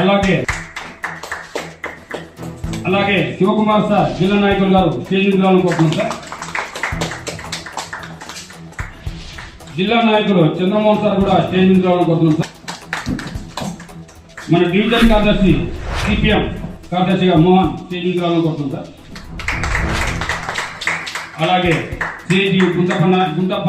అలాగే అలాగే శివకుమార్ సార్ జిల్లా నాయకులు గారు స్టేజ్ రావాలనుకుంటున్నాం సార్. జిల్లా నాయకులు చంద్రమోహన్ సార్ కూడా స్టేజ్ రావాలనుకుంటున్నాం సార్. మన డివిజన్ కార్యదర్శి సిపిఎం కార్యదర్శిగా మోహన్ స్టేజ్ రావాలనుకుంటున్నాం సార్. అలాగే సిఐటి గుంతప్ప గుంతప్ప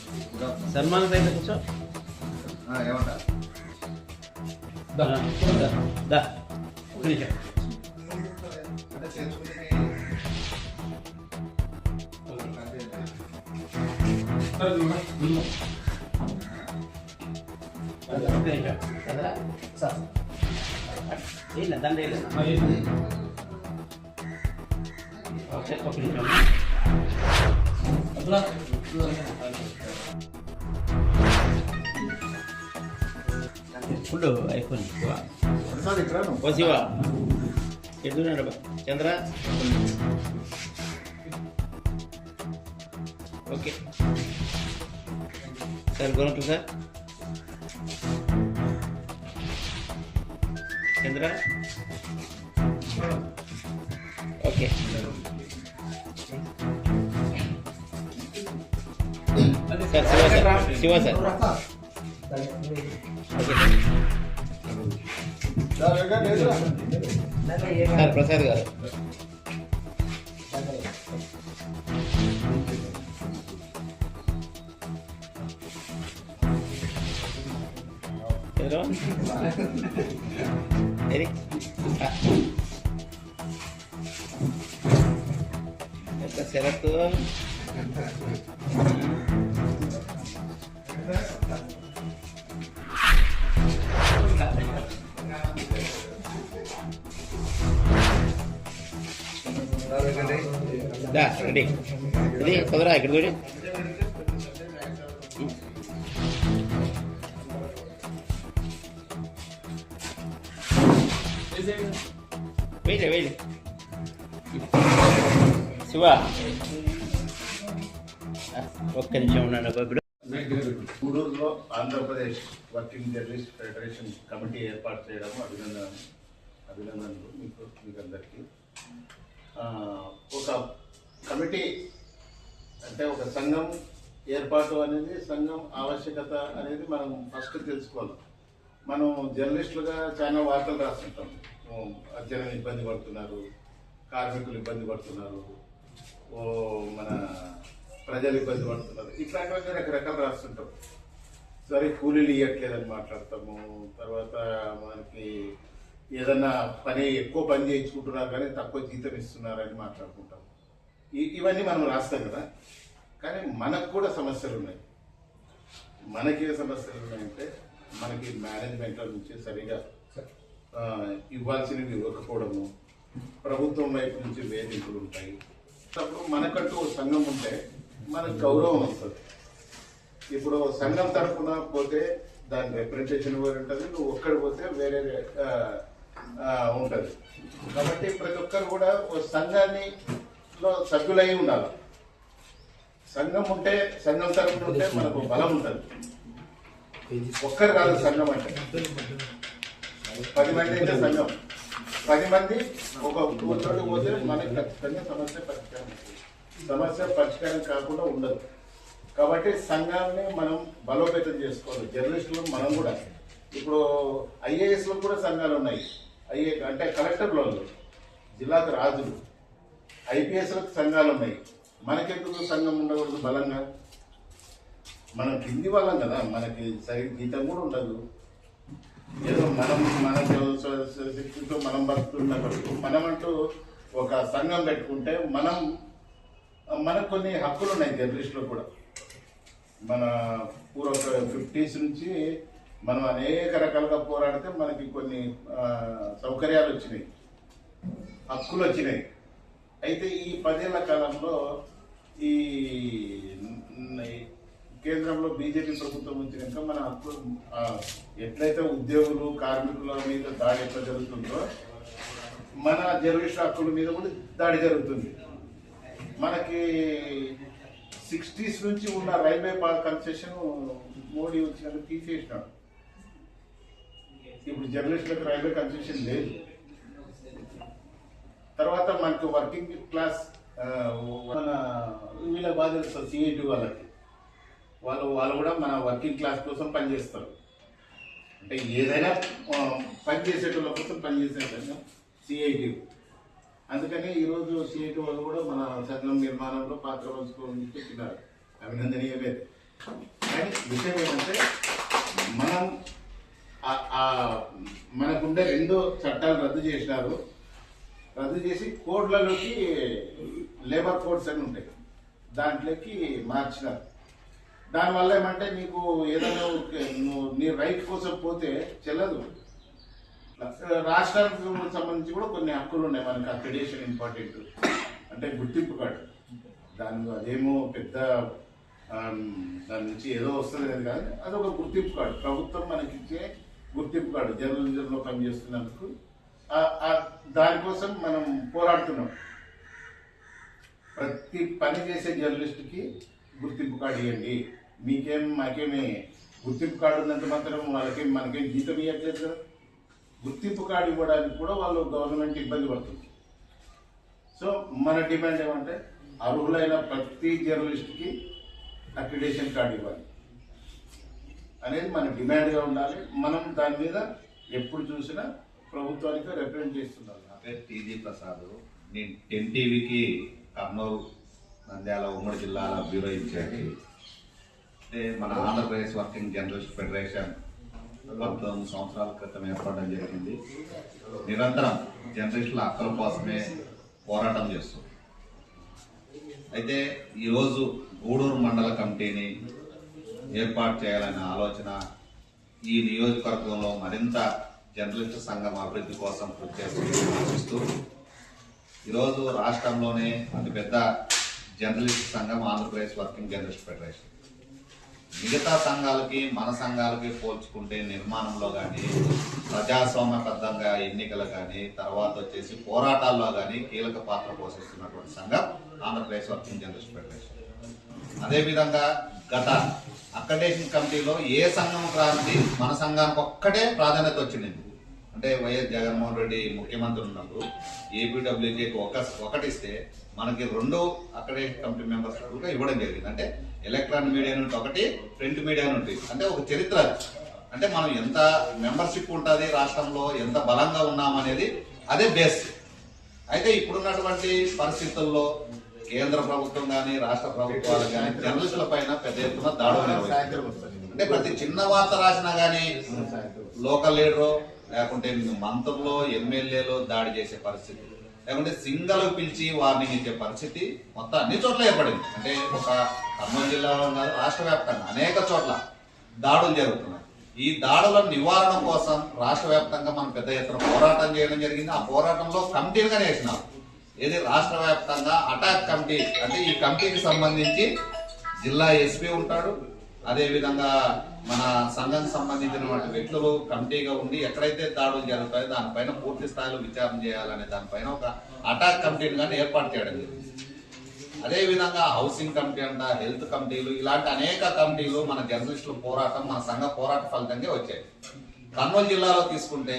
ఏలే, దండ ఏలే. ఆ, ఏంటి? ఓకే, ఒక్క నిమిషం. ఫుల్ అయిపోయింది ఓ శివ ఎదురున్నాడు బా. Chandra okay sir గుణట్లు sir Chandra okay sir Shiva sir Shiva sir okay sir Prasad గారు ఎవరు? ఏది? ఆ. రెడీ ఇది కుదరా ఇక్కడ చూడు. Wait wait Shiva. ఒక్క నిమిషం ఉన్నాను బాబు గూడూరులో Andhra Pradesh working journalist federation committee ఏర్పాటు చేయడం అభినందన అభినందనలు మీకు మీకు అందరికీ ఒక కమిటీ అంటే ఒక సంఘం ఏర్పాటు అనేది సంఘం ఆవశ్యకత అనేది మనం ఫస్ట్ తెలుసుకోవాలి. మనం జర్నలిస్టులుగా చాలా వార్తలు రాస్తుంటాం. ఉమ్, అధ్యయనం ఇబ్బంది పడుతున్నారు కార్మికులు ఇబ్బంది పడుతున్నారు ఓ మన ప్రజలు ఇబ్బంది పడుతున్నారు. ఇట్లాంటివన్నీ రకరకాలు రాస్తుంటాం. సరే కూలీలు ఇవ్వట్లేదని మాట్లాడతాము. తర్వాత మనకి ఏదన్నా పని ఎక్కువ పని చేయించుకుంటున్నారు కానీ తక్కువ జీతం ఇస్తున్నారని మాట్లాడుకుంటాం. ఇవన్నీ మనం రాస్తాం కదా. కానీ మనకు కూడా సమస్యలు ఉన్నాయి. మనకి ఏ సమస్యలు ఉన్నాయంటే మనకి మేనేజ్మెంట్ నుంచి సరిగా ఇవ్వాల్సినవి ఇవ్వకపోవడము ప్రభుత్వం వైపు నుంచి వేధింపులు ఉంటాయి. అప్పుడు మనకంటూ ఒక సంఘం ఉంటే మనకు గౌరవం వస్తుంది. ఇప్పుడు సంఘం తరపున పోతే దాని రిప్రజెంటేషన్ వేరే ఉంటుంది నువ్వు ఒక్కడి పోతే వేరే ఉంటుంది. కాబట్టి ప్రతి ఒక్కరు కూడా ఒక సంఘాన్ని లో సభ్యులై ఉండాలి. సంఘం ఉంటే సంఘం తరఫున ఉంటే మనకు బలం ఉంటుంది. ఒక్కరు కాదు సంఘం అంటే. పది మంది అయితే సంఘం. పది మంది ఒక చోటు పోతే మనకి ఖచ్చితంగా సమస్య పరిష్కారం సమస్య పరిష్కారం కాకుండా ఉండదు. కాబట్టి సంఘాన్ని మనం బలోపేతం చేసుకోవాలి. జర్నలిస్టులు మనం కూడా. ఇప్పుడు ఐఏఎస్లో కూడా సంఘాలు ఉన్నాయి. ఐఏ అంటే కలెక్టర్లో జిల్లాకు రాజులు. ఐపీఎస్లకు సంఘాలు ఉన్నాయి మనకెందుకు సంఘం ఉండకూడదు బలంగా? మనం కింది వాళ్ళం కదా మనకి సరి జీతం కూడా ఉండదు. ఏదో మనం మన శక్తితో మనం బతుకుతున్నప్పుడు మనం అంటూ ఒక సంఘం పెట్టుకుంటే మనం మనకు కొన్ని హక్కులు ఉన్నాయి జర్నలిస్ట్లో కూడా. మన పూర్వ ఫిఫ్టీస్ నుంచి మనం అనేక రకాలుగా పోరాడితే మనకి కొన్ని సౌకర్యాలు వచ్చినాయి. హక్కులు వచ్చినాయి. అయితే ఈ పదేళ్ళ కాలంలో ఈ కేంద్రంలో బీజేపీ ప్రభుత్వం వచ్చినాక మన ఎట్లయితే ఉద్యోగులు కార్మికుల మీద దాడి ఎట్లా జరుగుతుందో మన జర్నలిస్ట్ హక్కుల మీద కూడా దాడి జరుగుతుంది. మనకి సిక్స్టీస్ నుంచి ఉన్న రైల్వే కన్సెషన్ మోడీ వచ్చినాక తీసేసినాడు. ఇప్పుడు జర్నలిస్టులకు రైల్వే కన్సెషన్ లేదు. తర్వాత మనకు వర్కింగ్ క్లాస్ మన వీళ్ళ బాధ్యత సిఐటి వాళ్ళకి. వాళ్ళు వాళ్ళు కూడా మన వర్కింగ్ క్లాస్ కోసం పనిచేస్తారు. అంటే ఏదైనా పనిచేసేటోళ్ళ పని చేసేటోళ్ళ కోసం పనిచేసే సిఐటి అందుకని ఈరోజు సిఐటి వాళ్ళు కూడా మన సదనం నిర్మాణంలో పాత్ర పంచుకోవాలని చెప్పినారు. అభినందనీయమే కానీ విషయం ఏంటంటే మనం మనకుండే రెండో చట్టాలు రద్దు చేసినారు. రద్దు చేసి కోడ్లలోకి లేబర్ కోడ్స్ అని ఉంటాయి. దాంట్లోకి మార్చినారు. దానివల్ల ఏమంటే నీకు ఏదైనా నువ్వు నీ రైట్ కోసం పోతే చెల్లదు. రాష్ట్రానికి సంబంధించి కూడా కొన్ని హక్కులు ఉన్నాయి. మనకి అక్రిడేషన్ ఇంపార్టెంట్. అంటే గుర్తింపు కార్డు. దాని అదేమో పెద్ద దాని నుంచి ఏదో వస్తుంది కానీ కాదు. అదొక గుర్తింపు కార్డు. ప్రభుత్వం మనకిచ్చే గుర్తింపు కార్డు. జర్నలిజంలో పనిచేస్తున్నందుకు ఆ దానికోసం మనం పోరాడుతున్నాం. ప్రతి పని చేసే జర్నలిస్ట్కి గుర్తింపు కార్డు ఇవ్వండి మీకేం మాకేమి గుర్తింపు కార్డు ఉన్నంత మాత్రం వాళ్ళకేం మనకేం జీతం ఇవ్వట్లేదు కదా. గుర్తింపు కార్డు ఇవ్వడానికి కూడా వాళ్ళు గవర్నమెంట్ ఇబ్బంది పడుతుంది. సో మన డిమాండ్ ఏమంటే అర్హులైన ప్రతి జర్నలిస్ట్కి అక్రిడేషన్ కార్డు ఇవ్వాలి. అనేది మన డిమాండ్గా ఉండాలి. మనం దాని మీద ఎప్పుడు చూసినా ప్రభుత్వానికి రిప్రజెంట్ చేస్తున్నారు. నా టీజీ ప్రసాద్ నేను టెన్ టీవీకి కర్నూలు నంద్యాల ఉమ్మడి జిల్లాల బ్యూరో ఇన్ఛార్జి అంటే మన ఆంధ్రప్రదేశ్ వర్కింగ్ జర్నలిస్ట్ ఫెడరేషన్ పంతొమ్మిది సంవత్సరాల క్రితం ఏర్పడడం జరిగింది. నిరంతరం జర్నలిస్టుల హక్కుల కోసమే పోరాటం చేస్తుంది. అయితే ఈరోజు గూడూరు మండల కమిటీని ఏర్పాటు చేయాలనే ఆలోచన ఈ నియోజకవర్గంలో మరింత జర్నలిస్టు సంఘం అభివృద్ధి కోసం కృషి చేస్తుందని ఆశిస్తూ ఈరోజు రాష్ట్రంలోనే అతిపెద్ద జర్నలిస్ట్ సంఘం ఆంధ్రప్రదేశ్ వర్కింగ్ జర్నలిస్ట్ ఫెడరేషన్. మిగతా సంఘాలకి మన సంఘాలకి పోల్చుకుంటే నిర్మాణంలో కానీ ప్రజాస్వామ్యబద్ధంగా ఎన్నికలు కానీ తర్వాత వచ్చేసి పోరాటాల్లో కానీ కీలక పాత్ర పోషిస్తున్నటువంటి సంఘం ఆంధ్రప్రదేశ్ వర్కింగ్ జర్నలిస్ట్ ఫెడరేషన్. అదేవిధంగా గత అక్కడేషన్ కమిటీలో ఏ సంఘం క్రాంతి మన సంఘానికి ఒక్కటే ప్రాధాన్యత వచ్చింది. అంటే వైఎస్ జగన్మోహన్ రెడ్డి ముఖ్యమంత్రి ఉన్నప్పుడు ఏపీడబ్ల్యూజేకి ఒక ఒకటిస్తే మనకి రెండు అక్కడేషన్ కమిటీ మెంబర్స్ ఇవ్వడం జరిగింది. అంటే ఎలక్ట్రానిక్ మీడియా నుండి ఒకటి ప్రింట్ మీడియా నుండి. అంటే ఒక చరిత్ర. అంటే మనం ఎంత మెంబర్షిప్ ఉంటుంది రాష్ట్రంలో ఎంత బలంగా ఉన్నామనేది అదే బేస్ అయితే ఇప్పుడున్నటువంటి పరిస్థితుల్లో కేంద్ర ప్రభుత్వం కానీ రాష్ట్ర ప్రభుత్వాలు కానీ జర్నలిస్టుల పైన పెద్ద ఎత్తున దాడులు నిర్వహిస్తారు అంటే ప్రతి చిన్న వార్త రాసినా కానీ లోకల్ లీడరు లేకుంటే మంత్రులు ఎమ్మెల్యేలు దాడి చేసే పరిస్థితి. లేకుంటే సింగల్ పిలిచి వార్నింగ్ ఇచ్చే పరిస్థితి మొత్తం అన్ని చోట్ల ఏర్పడింది. అంటే ఒక కర్నూలు జిల్లాలో కాదు రాష్ట్ర వ్యాప్తంగా అనేక చోట్ల దాడులు జరుగుతున్నాయి. ఈ దాడుల నివారణ కోసం రాష్ట్ర వ్యాప్తంగా మనం పెద్ద ఎత్తున పోరాటం చేయడం జరిగింది. ఆ పోరాటంలో కమిటీలుగా వేసినారు ఇది రాష్ట్ర వ్యాప్తంగా అటాక్ కమిటీ అంటే ఈ కమిటీకి సంబంధించి జిల్లా ఎస్పీ ఉంటాడు అదే విధంగా మన సంఘం సంబంధించినటువంటి వ్యక్తులు కమిటీగా ఉండి ఎక్కడైతే దాడులు జరుగుతాయో దానిపైన పూర్తి స్థాయిలో విచారణ చేయాలనే దానిపైన ఒక అటాక్ కమిటీని కానీ ఏర్పాటు చేయడం జరిగింది. అదే విధంగా హౌసింగ్ కమిటీ అంట హెల్త్ కమిటీలు ఇలాంటి అనేక కమిటీలు మన జర్నలిస్టుల పోరాటం మన సంఘ పోరాట ఫలితంగా వచ్చాయి. కర్నూలు జిల్లాలో తీసుకుంటే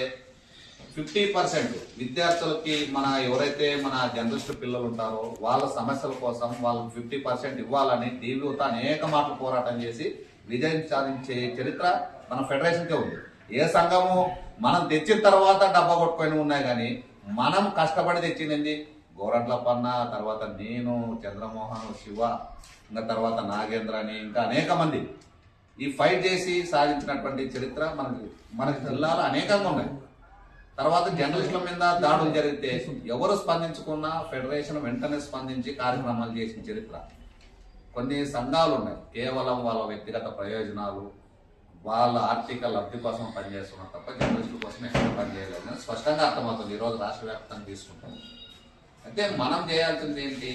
ఫిఫ్టీ పర్సెంట్. విద్యార్థులకి మన ఎవరైతే మన జర్నలిస్ట్ పిల్లలు ఉంటారో వాళ్ళ సమస్యల కోసం వాళ్ళకి ఫిఫ్టీ పర్సెంట్ ఇవ్వాలని దీవుత అనేక మాటలు పోరాటం చేసి విజయం సాధించే చరిత్ర మన ఫెడరేషన్కే ఉంది. ఏ సంఘము మనం తెచ్చిన తర్వాత డబ్బా కొట్టుకొని ఉన్నాయి కానీ మనం కష్టపడి తెచ్చింది గోరంట్ల పన్న తర్వాత నేను చంద్రమోహన్ శివ ఇంకా తర్వాత నాగేంద్ర అని ఇంకా అనేక మంది ఈ ఫైట్ చేసి సాధించినటువంటి చరిత్ర మనకి మనకి జిల్లాలో అనేకంగా ఉన్నాయి. తర్వాత జర్నలిస్టుల మీద దాడులు జరిగితే ఎవరు స్పందించుకున్నా ఫెడరేషన్ వెంటనే స్పందించి కార్యక్రమాలు చేసిన చరిత్ర. కొన్ని సంఘాలు ఉన్నాయి. కేవలం వాళ్ళ వ్యక్తిగత ప్రయోజనాలు వాళ్ళ ఆర్థిక లబ్ధి కోసం పనిచేస్తున్నారు తప్ప జర్నలిస్టుల కోసం ఎక్కడ పనిచేయలేదు స్పష్టంగా అర్థమవుతుంది. ఈరోజు రాష్ట్ర వ్యాప్తంగా తీసుకుంటాం. అయితే మనం చేయాల్సింది ఏంటి?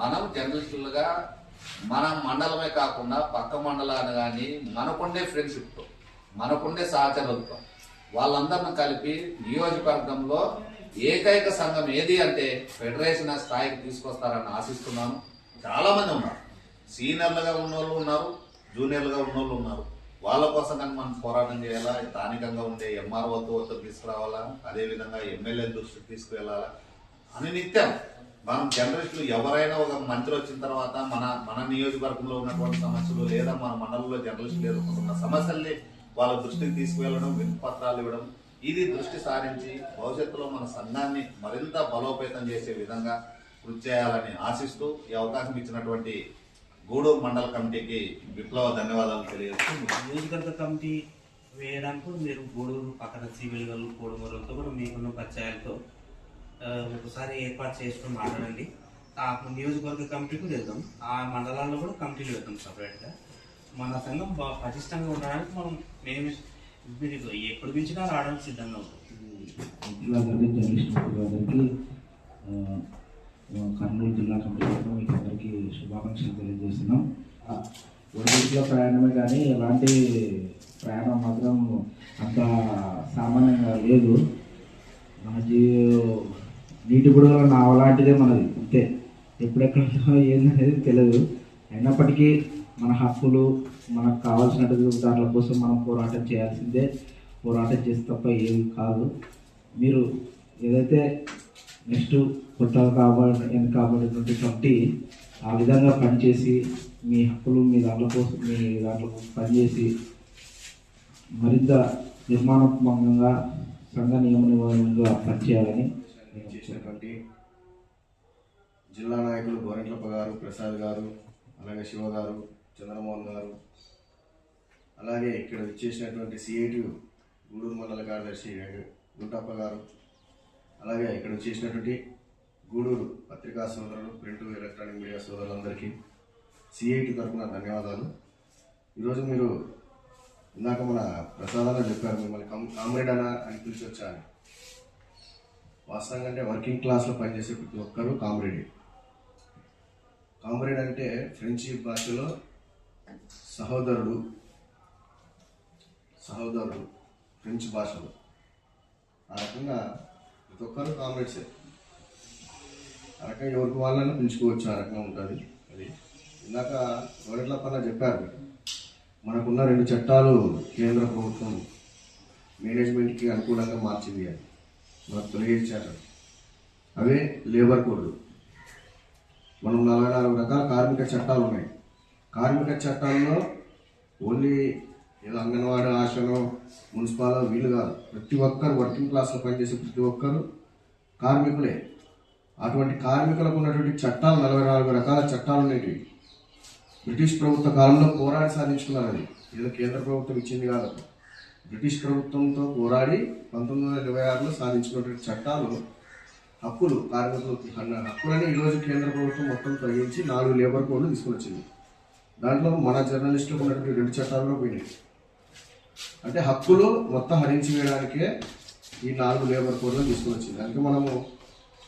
మనం జర్నలిస్టులుగా మన మండలమే కాకుండా పక్క మండలాన్ని కానీ మనకుండే ఫ్రెండ్షిప్తో మనకుండే సహచరులతో వాళ్ళందరిని కలిపి నియోజకవర్గంలో ఏకైక సంఘం ఏది అంటే ఫెడరేషన్ స్థాయికి తీసుకొస్తారని ఆశిస్తున్నాను. చాలా మంది ఉన్నారు. సీనియర్లుగా ఉన్న వాళ్ళు ఉన్నారు జూనియర్లుగా ఉన్న వాళ్ళు ఉన్నారు. వాళ్ళ కోసం కానీ మనం పోరాటం చేయాలా? స్థానికంగా ఉండే ఎంఆర్ఓతో తీసుకురావాలా? అదేవిధంగా ఎమ్మెల్యే దృష్టికి తీసుకువెళ్ళాలా? అని నిత్యం మనం జర్నలిస్టులు ఎవరైనా ఒక మంత్రి వచ్చిన తర్వాత మన మన నియోజకవర్గంలో ఉన్నటువంటి సమస్యలు లేదా మన మండలంలో జర్నలిస్టులు ఎదుర్కొంటున్న సమస్యల్ని వాళ్ళ దృష్టికి తీసుకువెళ్ళడం వినపత్రాలు ఇవ్వడం ఇది దృష్టి సారించి భవిష్యత్తులో మన సంఘాన్ని మరింత బలోపేతం చేసే విధంగా కృషి చేయాలని ఆశిస్తూ ఈ అవకాశం ఇచ్చినటువంటి గూడూరు మండల కమిటీకి విప్లవ ధన్యవాదాలు తెలియజేస్తున్నాం నియోజకవర్గ కమిటీ వేయడానికి మీరు గూడూరు పక్కన సివిల్గల్ కోడుమూరులతో కూడా మీకున్న పరిచయాలతో ఒకసారి ఏర్పాటు చేసుకుని మాట్లాడండి. ఆ నియోజకవర్గ కమిటీకి వెళ్దాం. ఆ మండలాల్లో కూడా కమిటీలు వెళ్తాం సపరేట్గా. మన సంఘం బాగా పటిష్టంగా ఉండడానికి మనం మేము ఎప్పటి ఎప్పుడు పిలిచినా రావడానికి సిద్ధంగా ఉంటాం కర్నూలు జిల్లా కమిటీ మీకు అందరికీ శుభాకాంక్షలు తెలియజేస్తున్నాం. ఒడిలో ఒడిదుడుకుల ప్రయాణమే కానీ ఎలాంటి ప్రయాణం మాత్రం అంత సామాన్యంగా లేదు. మన జీ నీటి బుడగల నావలాంటిదే మనది అంతే ఎప్పుడెక్కడ ఏందనేది తెలియదు. అయినప్పటికీ మన హక్కులు మనకు కావాల్సినటువంటి దాంట్ల కోసం మనం పోరాటం చేయాల్సిందే. పోరాటం చేస్తే తప్ప ఏది కాదు. మీరు ఏదైతే నెక్స్ట్ కొత్తగా కాబడి కాబడినటువంటి కమిటీ ఆ విధంగా పనిచేసి మీ హక్కులు మీ దాంట్ల కోసం మీ దాంట్లో పనిచేసి మరింత నిర్మాణాత్మకంగా సంఘ నియమ నిబంధనలుగా పనిచేయాలని చేసినటువంటి జిల్లా నాయకులు గోరెంట్లప్ప గారు ప్రసాద్ గారు అలాగే శివ గారు చంద్రమోహన్ గారు. అలాగే ఇక్కడ ఇచ్చేసినటువంటి సిఐటి గూడూరు మండల కార్యదర్శి గుంటప్ప గారు. అలాగే ఇక్కడ వచ్చేసినటువంటి గూడూరు పత్రికా సోదరులు ప్రింట్ ఎలక్ట్రానిక్ మీడియా సోదరులందరికీ సిఐటి తరఫున ధన్యవాదాలు. ఈరోజు మీరు ఇందాక మన ప్రసాదాలు చెప్పారు మిమ్మల్ని కమ్ కామ్రేడ్ అన్న అని పిలిచి వచ్చాను వాస్తవంగా అంటే వర్కింగ్ క్లాస్లో పనిచేసే ప్రతి ఒక్కరూ కామ్రేడ్. కామ్రేడ్ అంటే ఫ్రెంచ్ భాషలో సహోదరుడు సహోదరుడు ఫ్రెంచ్ భాషలో. ఆ రకంగా ప్రతి ఒక్కరు కామ్రేడ్సే. ఆ రకంగా ఎవరికి వాళ్ళని పిలుచుకోవచ్చు ఆ రకంగా ఉంటుంది. అది ఇందాక గోరెట్ల పన్న చెప్పారు మనకున్న రెండు చట్టాలు కేంద్ర ప్రభుత్వం మేనేజ్మెంట్కి అనుకూలంగా మార్చింది అని. మనకు తెలియజేశారు. అవే లేబర్ కోడ్లు. మనం నలభై నాలుగు రకాల కార్మిక చట్టాలు ఉన్నాయి కార్మిక చట్టాల్లో ఓన్లీ ఏదో అంగన్వాడీ ఆశలో మున్సిపాల్ వీళ్ళు కాదు. ప్రతి ఒక్కరు వర్కింగ్ క్లాస్లో పనిచేసే ప్రతి ఒక్కరు కార్మికులే. అటువంటి కార్మికులకు ఉన్నటువంటి చట్టాలు నలభై నాలుగు రకాల చట్టాలు ఉండేవి బ్రిటిష్ ప్రభుత్వ కాలంలో పోరాడి సాధించుకున్నారు అది. ఏదో కేంద్ర ప్రభుత్వం ఇచ్చింది కాదు బ్రిటిష్ ప్రభుత్వంతో పోరాడి పంతొమ్మిది వందల ఇరవై ఆరులో సాధించుకున్నటువంటి చట్టాలు హక్కులు కార్మికులకు హక్కులని ఈరోజు కేంద్ర ప్రభుత్వం మొత్తం తగ్గించి నాలుగు లేబర్ కోడ్లు తీసుకుని వచ్చింది దాంట్లో మన జర్నలిస్టులకు ఉన్నటువంటి రెండు చట్టాలు పోయినాయి. అంటే హక్కులు మొత్తం హరించి వేయడానికే ఈ నాలుగు లేబర్ కోడ్లు తీసుకువచ్చింది. దానికి అందుకే మనము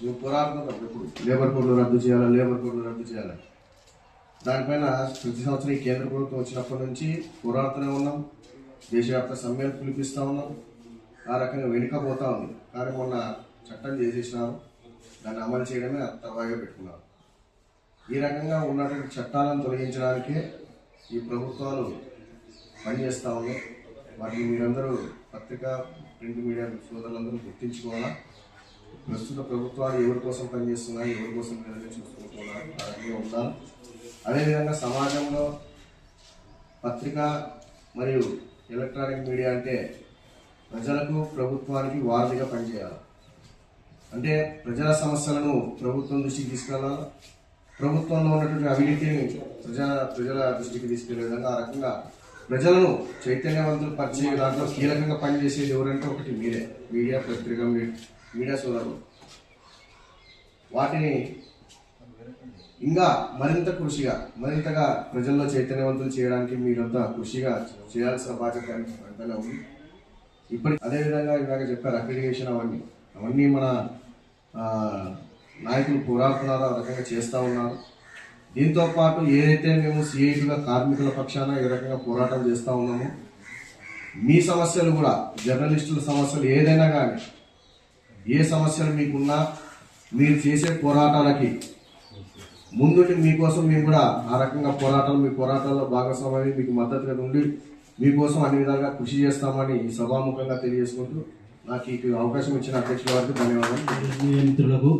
మేము పోరాడుతున్నాం ఎప్పుడు. లేబర్ కోడ్లు రద్దు చేయాలా లేబర్ కోడ్లు రద్దు చేయాలి? దానిపైన ప్రతి సంవత్సరం ఈ కేంద్ర ప్రభుత్వం వచ్చినప్పటి నుంచి పోరాడుతూనే ఉన్నాం. దేశవ్యాప్త సమ్మెలు పిలిపిస్తూ ఉన్నాం. ఆ రకంగా వెనుకపోతా ఉంది. కానీ మొన్న చట్టం చేసేసినారు. దాన్ని అమలు చేయడమే తర్వాత పెట్టుకున్నారు. ఈ రకంగా ఉన్నటువంటి చట్టాలను తొలగించడానికే ఈ ప్రభుత్వాలు పనిచేస్తూ ఉన్నాయి. వాటిని మీరందరూ పత్రికా ప్రింట్ మీడియా సోదరులందరూ గుర్తించుకోవాలా? ప్రస్తుత ప్రభుత్వాలు ఎవరి కోసం పనిచేస్తున్నాయి ఎవరి కోసం ప్రజలు చూసుకుంటున్నారు ఉండాలి అదేవిధంగా సమాజంలో పత్రిక మరియు ఎలక్ట్రానిక్ మీడియా అంటే ప్రజలకు ప్రభుత్వానికి వారధిగా పనిచేయాలి. అంటే ప్రజల సమస్యలను ప్రభుత్వం దృష్టికి తీసుకెళ్ళాలి ప్రభుత్వంలో ఉన్నటువంటి అవినీతిని ప్రజా ప్రజల దృష్టికి తీసుకెళ్ళే విధంగా ఆ రకంగా ప్రజలను చైతన్యవంతులు పరిచే దాంట్లో కీలకంగా పనిచేసేది ఎవరంటే ఒకటి మీరే. మీడియా పత్రిక మీడియా సోదరులు. వాటిని ఇంకా మరింత కృషిగా మరింతగా ప్రజల్లో చైతన్యవంతులు చేయడానికి మీరంతా కృషిగా చేయాల్సిన బాధ్యత అంతగా ఉంది. ఇప్పటి అదేవిధంగా ఇందాక చెప్పారు అక్రిడియేషన్ అవన్నీ. అవన్నీ మన నాయకులు పోరాడుతున్నారో? ఆ రకంగా చేస్తూ ఉన్నారు. దీంతో పాటు ఏదైతే మేము సిఐటిగా కార్మికుల పక్షాన ఏ రకంగా పోరాటం చేస్తూ ఉన్నామో మీ సమస్యలు కూడా జర్నలిస్టుల సమస్యలు ఏదైనా కానీ ఏ సమస్యలు మీకున్నా మీరు చేసే పోరాటాలకి ముందుండి మీకోసం మేము కూడా ఆ రకంగా పోరాటాలు మీ పోరాటాల్లో భాగస్వామి మీకు మద్దతుగా ఉండి మీకోసం అన్ని విధాలుగా కృషి చేస్తామని ఈ సభాముఖంగా తెలియజేసుకుంటూ నాకు ఈ అవకాశం ఇచ్చిన అధ్యక్షుల వారికి ధన్యవాదాలు. మిత్రులకు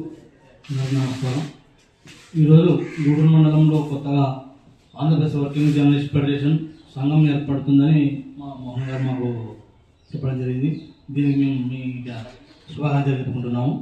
నమస్కారం. ఈరోజు గూడూరు మండలంలో కొత్తగా ఆంధ్రప్రదేశ్ వర్కింగ్ జర్నలిస్ట్ ఫెడరేషన్ సంఘం ఏర్పడుతుందని మా మోహన్ గారు మాకు చెప్పడం జరిగింది. దీనికి మేము మీ శుభాకాంక్షలు తెలుపుకుంటున్నాము.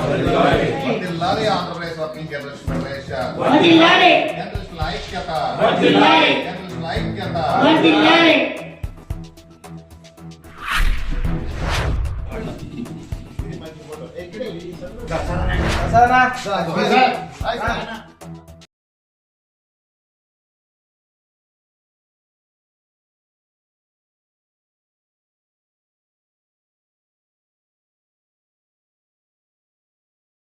వర్ధిల్లాలి ఆంధ్రప్రదేశ్ వర్కింగ్ జర్నలిస్ట్ ఫెడరేషన్ జర్నలిస్టుల ఐక్యత జర్నలిస్టుల ఐక్యత ప్రసాదనా